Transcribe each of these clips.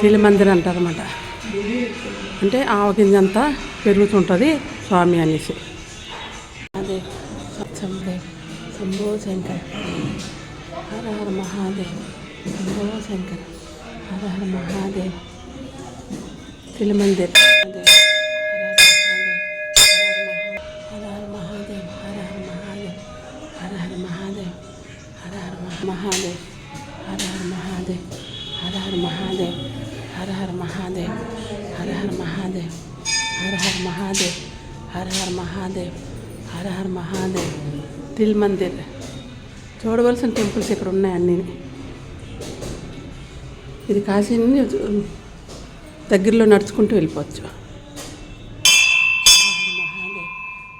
తిలి మందిర్ అంటారన్నమాట. అంటే ఆవగింజ అంతా పెరుగుతుంటుంది స్వామి అనేసి. అదే. సత్సందే శంభో శంకర్. హర హర మహాదేవ్. శంభో శంకర్. హర హర మహాదేవ్. తిలి మందిర్ అదే హర హర మహాదేవ్. హర హర మహాదేవ్. హర హర మహాదేవ్. హర హర మహాదేవ్. హర హర మహాదేవ్ హర హర మహాదేవ్ హర హర మహాదేవ్ హర హర మహాదేవ్ హర హర మహాదేవ్ హర హర మహాదేవ్ తిల్ మందిర్ చూడవలసిన టెంపుల్స్ ఇక్కడ ఉన్నాయి అన్నీ. ఇది కాశీని దగ్గరలో నడుచుకుంటూ వెళ్ళిపోవచ్చు.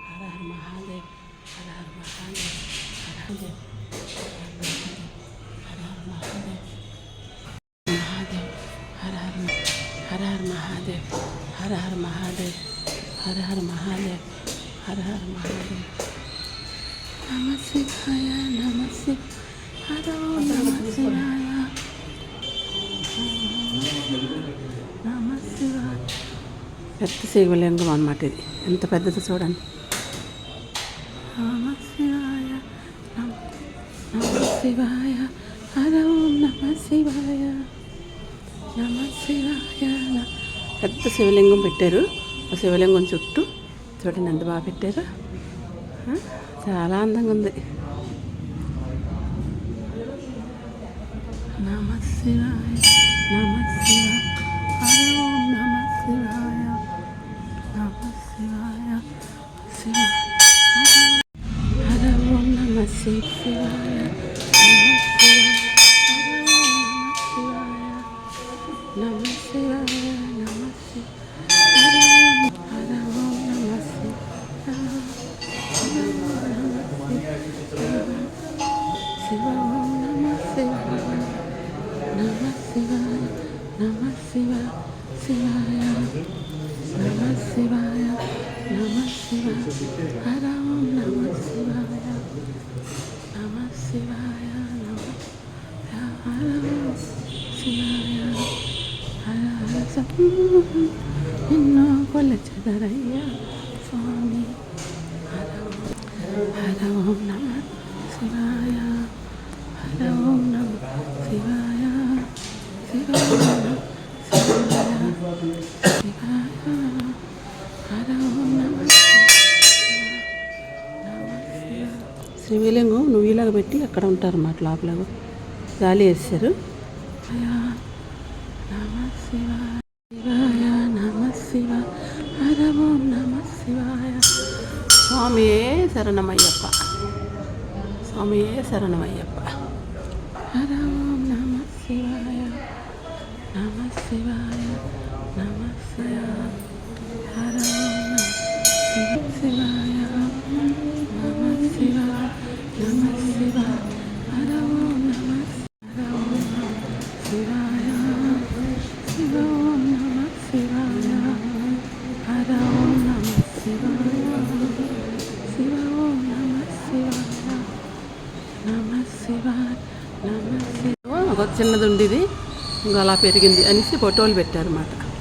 హర హర మహాదేవ్ హర హర మహాదేవ్ హర హర మహాదేవ్ హర హర మహాదేవ్ హర హర మహాదేవ్ హర హర మహాదేవ్ నమ శివాయ నమ శివ హర ఓం నమ శివాయ నమ శివాయ పెద్ద శివలింగం అన్నమాట ఇది. ఎంత పెద్దది చూడండి. నమ శివాయ నమ శివాయ హర ఓం నమ శివాయ నమ శివాయ పెద్ద శివలింగం పెట్టారు. ఆ శివలింగం చుట్టూ చూడండి ఎంత బాగా పెట్టారు. చాలా అందంగా ఉంది. నమ శివాయ నమ శివాయ హర నమ శివాయ నమ శివాయ శివ హర ఓం నమ శివాయ. నిన్నో కొలచెదరయ్యా స్వామి హర ఓం హర ఓం నమ శివాయ హర ఓం నమ శివాయ శివాయ శివాయ శివాయ హర ఓం నమ శివలింగం నువ్వు ఇలాగ పెట్టి అక్కడ ఉంటారు అన్నమాట లోపల. గాలి వేస్తారు. నమ శివాయ శివాయ నమ శివ హర ఓం నమ శివాయ. స్వామియే శరణమయ్యప్ప. స్వామియే శరణమయ్యప్ప. హర నమ శివాయ. నమ శివాయ. నమ శివాయ. ఒక చిన్నది ఉండేది. ఇంకా అలా పెరిగింది అనేసి ఫోటోలు పెట్టారన్నమాట.